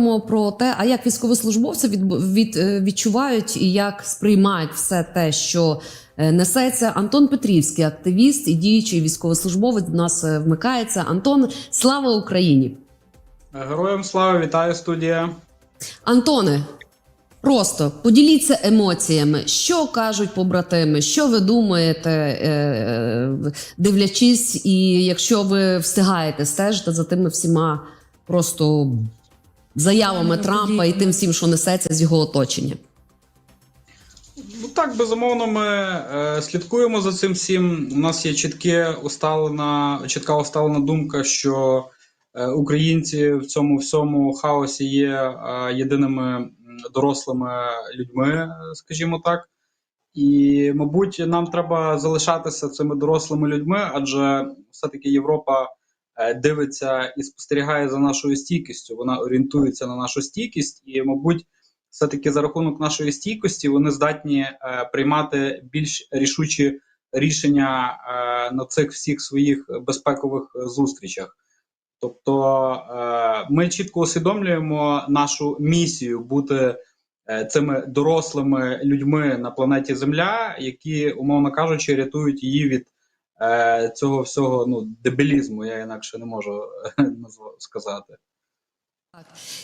Про те, а як військовослужбовці від, від, е, відчувають і як сприймають все те, що е, несеться. Антон Петрівський, активіст і діючий військовослужбовець до нас е, вмикається. Антон, слава Україні! Героям слава, вітаю студія. Антоне, просто поділіться емоціями, що кажуть побратими, що ви думаєте, дивлячись, і якщо ви встигаєте стежити за тими всіма просто заявами Трампа і тим всім, що несеться з його оточення. Ну так, безумовно, ми е, слідкуємо за цим всім. У нас є чітке усталена, чітка усталена думка, що е, українці в цьому всьому хаосі є е, єдиними дорослими людьми, е, скажімо так. І, мабуть, нам треба залишатися цими дорослими людьми, адже все-таки Європа дивиться і спостерігає за нашою стійкістю. Вона орієнтується на нашу стійкість, і, мабуть, все-таки за рахунок нашої стійкості вони здатні е, приймати більш рішучі рішення е, на цих всіх своїх безпекових зустрічах. Тобто е, ми чітко усвідомлюємо нашу місію бути е, цими дорослими людьми на планеті Земля, які, умовно кажучи, рятують її від е, цього всього ну, дебілізму, я інакше не можу е, сказати.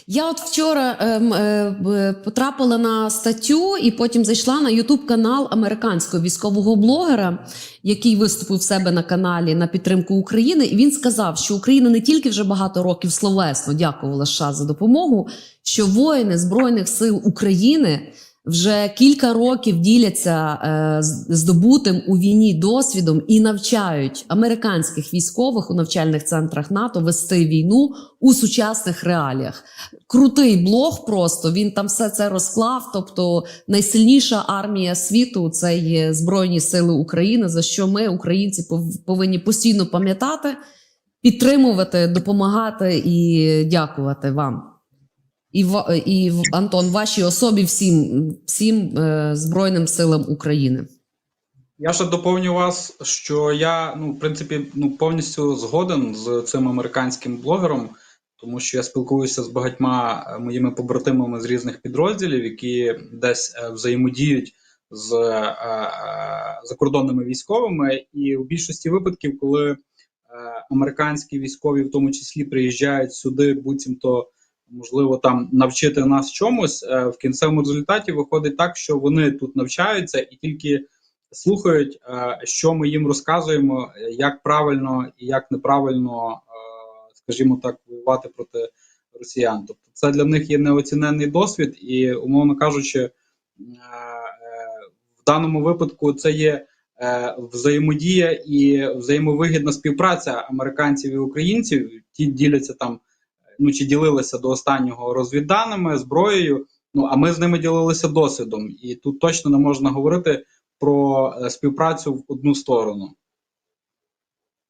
Я от вчора ем, е, потрапила на статтю і потім зайшла на Ютуб канал американського військового блогера, який виступив в себе на каналі на підтримку України. І він сказав, що Україна не тільки вже багато років словесно дякувала США за допомогу, що воїни Збройних сил України вже кілька років діляться е, здобутим у війні досвідом і навчають американських військових у навчальних центрах НАТО вести війну у сучасних реаліях. Крутий блог, просто він там все це розклав. Тобто, найсильніша армія світу це є Збройні Сили України, за що ми, українці, пов- повинні постійно пам'ятати, підтримувати, допомагати і дякувати вам. І, ва- і в- Антон, вашій особі всім, всім е, Збройним силам України. Я ще доповню вас, що я ну, в принципі ну, повністю згоден з цим американським блогером, тому що я спілкуюся з багатьма е, моїми побратимами з різних підрозділів, які десь е, взаємодіють з е, е, закордонними військовими. І в більшості випадків, коли е, американські військові, в тому числі, приїжджають сюди, буцімто можливо там навчити нас чомусь, е, в кінцевому результаті виходить так, що вони тут навчаються і тільки слухають, е, що ми їм розказуємо, як правильно і як неправильно, е, скажімо так, воювати проти росіян. Тобто, це для них є неоціненний досвід, і, умовно кажучи, в даному випадку це є взаємодія і взаємовигідна співпраця американців і українців. Ті діляться там, ну чи ділилися до останнього розвідданими, зброєю. Ну а ми з ними ділилися досвідом, і тут точно не можна говорити про е, співпрацю в одну сторону.